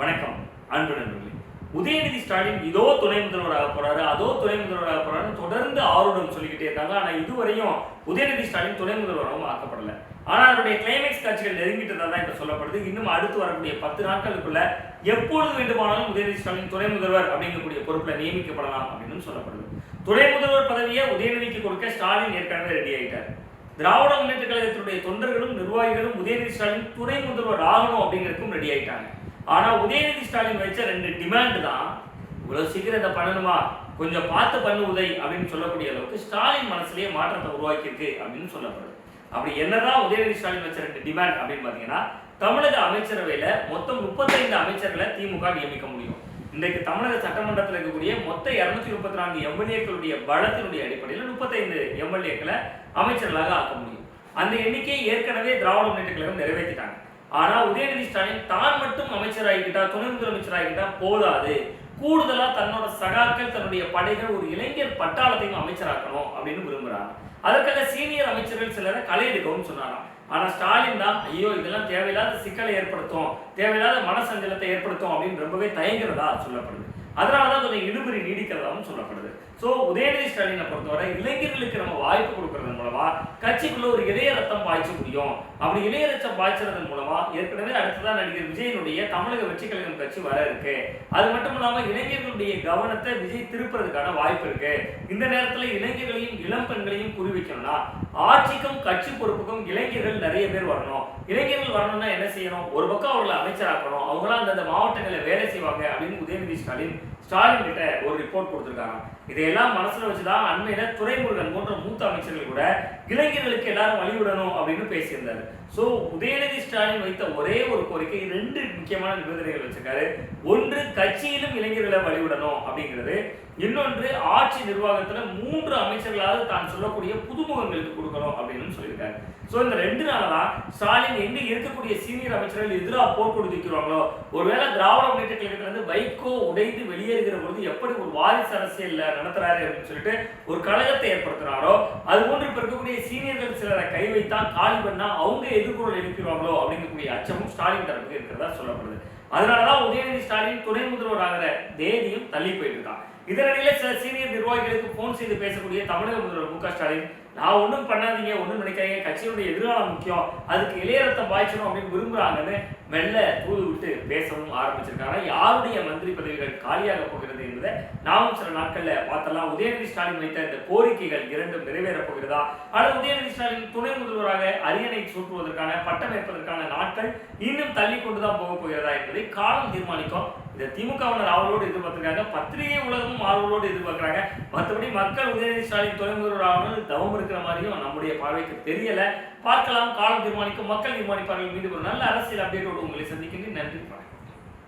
வணக்கம். அன்பு நண்பர்களே உதயநிதி ஸ்டாலின் இதோ துணை முதல்வராக போறாரு அதோ துணை முதல்வராக போறாரு தொடர்ந்து ஆர்வம் சொல்லிக்கிட்டே இருக்காங்க. ஆனா இதுவரையும் உதயநிதி ஸ்டாலின் துணை முதல்வராகவும் ஆக்கப்படல. ஆனா அவருடைய கிளைமேக்ஸ் காட்சிகள் நெருங்கிட்டதா தான் இப்ப சொல்லப்படுது. இன்னும் அடுத்து வரக்கூடிய பத்து நாட்களுக்குள்ள எப்பொழுது வேண்டுமானாலும் உதயநிதி ஸ்டாலின் துணை முதல்வர் அப்படிங்கக்கூடிய பொறுப்புல நியமிக்கப்படலாம் அப்படின்னு சொல்லப்படுது. துணை முதல்வர் பதவியை உதயநிதிக்கு கொடுக்க ஸ்டாலின் ஏற்கனவே ரெடி ஆயிட்டார். திராவிட முன்னேற்ற கழகத்தினுடைய தொண்டர்களும் நிர்வாகிகளும் உதயநிதி ஸ்டாலின் துணை முதல்வர் ஆகணும் அப்படிங்கிறதுக்கும் ரெடி ஆயிட்டாங்க. ஆனா உதயநிதி ஸ்டாலின் வச்ச ரெண்டு டிமாண்ட் தான் இவ்வளவு சீக்கிரம் இதை பண்ணணுமா? கொஞ்சம் பார்த்து பண்ணு உதய் அப்படின்னு சொல்லக்கூடிய அளவுக்கு ஸ்டாலின் மனசுலயே மாற்றத்தை உருவாக்கியிருக்கு அப்படின்னு சொல்லப்படுது. அப்படி என்னதான் உதயநிதி ஸ்டாலின் வச்ச ரெண்டு டிமாண்ட் அப்படின்னு பாத்தீங்கன்னா தமிழக அமைச்சரவையில மொத்தம் முப்பத்தைந்து அமைச்சர்களை திமுக நியமிக்க முடியும். இன்றைக்கு தமிழக சட்டமன்றத்தில் இருக்கக்கூடிய மொத்த இருநூத்தி முப்பத்தி நான்கு எம்எல்ஏக்களுடைய பலத்தினுடைய அடிப்படையில் முப்பத்தைந்து எம்எல்ஏக்களை அமைச்சர்களாக ஆக்க முடியும். அந்த எண்ணிக்கையை ஏற்கனவே திராவிட முன்னேற்ற கழகம் நிறைவேற்றிட்டாங்க. ஆனா உதயநிதி ஸ்டாலின் தான் மட்டும் அமைச்சராகிட்டா துணை முதலமைச்சராகிக்கிட்டா போதாது. கூடுதலா தன்னோட சகாக்கள் தன்னுடைய படைகள் ஒரு இளைஞர் பட்டாளத்தையும் அமைச்சராக்கணும் அப்படின்னு விரும்புறாங்க. அதற்காக சீனியர் அமைச்சர்கள் சிலரை களை எடுக்கவும் சொன்னாராம். ஆனா ஸ்டாலின் தான் ஐயோ இதெல்லாம் தேவையில்லாத சிக்கலை ஏற்படுத்தும் தேவையில்லாத மனசஞ்சலத்தை ஏற்படுத்தும் அப்படின்னு ரொம்பவே தயங்குறதா சொல்லப்படுது. அதனாலதான் கொஞ்சம் இழுபறி நீடிக்கிறதாவும் சொல்லப்படுது. ஸோ உதயநிதி ஸ்டாலினை பொறுத்தவரை இளைஞர்களுக்கு நம்ம வாய்ப்பு கொடுக்கறது மூலமா கட்சிக்குள்ள ஒரு இளைய ரத்தம் பாய்ச்ச முடியும். அப்படி இளைய ரத்தம் பாய்ச்சறதன் மூலமா ஏற்கனவே அடுத்ததான் நடிகர் விஜயனுடைய தமிழக வெற்றி கழகம் கட்சி வர இருக்கு. அது மட்டும் இல்லாம இளைஞர்களுடைய கவனத்தை விஜய் திருப்புறதுக்கான வாய்ப்பு இருக்கு. இந்த நேரத்துல இளைஞர்களையும் இளம் பெண்களையும் குறிவைக்கணும்னா ஆட்சிக்கும் கட்சி பொறுப்புக்கும் இளைஞர்கள் நிறைய பேர் வரணும். இளைஞர்கள் வரணும்னா என்ன செய்யணும்? ஒரு பக்கம் அவர்களை அமைச்சராக்கணும். அவங்களாம் அந்தந்த மாவட்டங்களில் வேலை செய்வாங்க அப்படின்னு உதயநிதி ஸ்டாலின் ஸ்டாலின் கிட்ட ஒரு ரிப்போர்ட் கொடுத்துருக்காங்க இதையெல்லாம் மனசுல வச்சுதான் அண்மையில துறைமுருகன் போன்ற மூத்த அமைச்சர்கள் கூட இளைஞர்களுக்கு எல்லாரும் வழிவிடணும் அப்படின்னு பேசியிருந்தாரு. ஸோ உதயநிதி ஸ்டாலின் வைத்த ஒரே ஒரு கோரிக்கை ரெண்டு முக்கியமான நிபந்தனைகள் வச்சிருக்காரு. ஒன்று கட்சியிலும் இளைஞர்களை வழிவிடணும் அப்படிங்கிறது. இன்னொன்று ஆட்சி நிர்வாகத்தில் மூன்று அமைச்சர்களாவது தான் சொல்லக்கூடிய புதுமுகங்களுக்கு கொடுக்கணும் அப்படின்னு சொல்லியிருக்காரு. ஸோ இந்த ரெண்டு நாளதான் ஸ்டாலின் எங்கே இருக்கக்கூடிய சீனியர் அமைச்சர்கள் எதிராக போர் கொடுத்துக்கிறாங்களோ ஒருவேளை திராவிட முன்னேற்ற கழகத்திலிருந்து வைகோ உடைந்து வெளியேறுகிற பொழுது எப்படி ஒரு வாரிசு அரசியல் நடத்துறாரு அப்படின்னு சொல்லிட்டு ஒரு கழகத்தை ஏற்படுத்துறாரோ அது போன்று இப்போ இருக்கக்கூடிய சீனியர்கள் சிலரை கை வைத்தா காலி பண்ணா அவங்க எதிர்குரல் எழுப்பிடுவாங்களோ அப்படிங்கக்கூடிய அச்சமும் ஸ்டாலின் தரப்புக்கு இருக்கிறதா சொல்லப்படுது. அதனாலதான் உதயநிதி ஸ்டாலின் துணை முதல்வர் ஆகிற தேதியும் தள்ளி போயிட்டு இருக்கான். இதனிடையில சில சீனியர் நிர்வாகிகளுக்கு போன் செய்து பேசக்கூடிய தமிழக முதல்வர் மு க ஸ்டாலின் நான் ஒன்றும் பண்ணாதீங்க ஒன்றும் நினைக்காதீங்க கட்சியினுடைய எதிர்காலம் முக்கியம் அதுக்கு இளையரத்தம் பாய்ச்சணும் அப்படின்னு விரும்புறாங்கன்னு மெல்ல தூது விட்டு பேச ஆரம்பிச்சிருக்காங்க. யாருடைய மந்திரி பதவிகள் காலியாக போகிறது என்பதை நாமும் சில நாட்கள்ல பார்த்தலாம் உதயநிதி ஸ்டாலின் வைத்த இந்த கோரிக்கைகள் இரண்டும் நிறைவேறப் போகிறதா? ஆனால் உதயநிதி ஸ்டாலின் துணை முதல்வராக அரியணை சூட்டுவதற்கான பட்டம் ஏற்பதற்கான நாட்கள் இன்னும் தள்ளி கொண்டுதான் போக போகிறதா என்பதை காலம் தீர்மானிக்கும். இந்த திமுகவினர் ஆவலோடு எதிர்பார்த்திருக்காங்க. பத்திரிகை உலகமும் ஆவலோடு எதிர்பார்க்கிறாங்க. மற்றபடி மக்கள் உதயநிதி ஸ்டாலின் துணை முதல்வர் ஆகணும்னு தவம் இருக்கிற மாதிரியும் நம்முடைய பார்வைக்கு தெரியல. பார்க்கலாம். காலம் தீர்மானிக்கும். மக்கள் தீர்மானிப்பார்கள். மீண்டும் ஒரு நல்ல அரசியல் அப்டேட்டோடு உங்களை சந்திக்கின்றேன். நன்றி. வணக்கம்.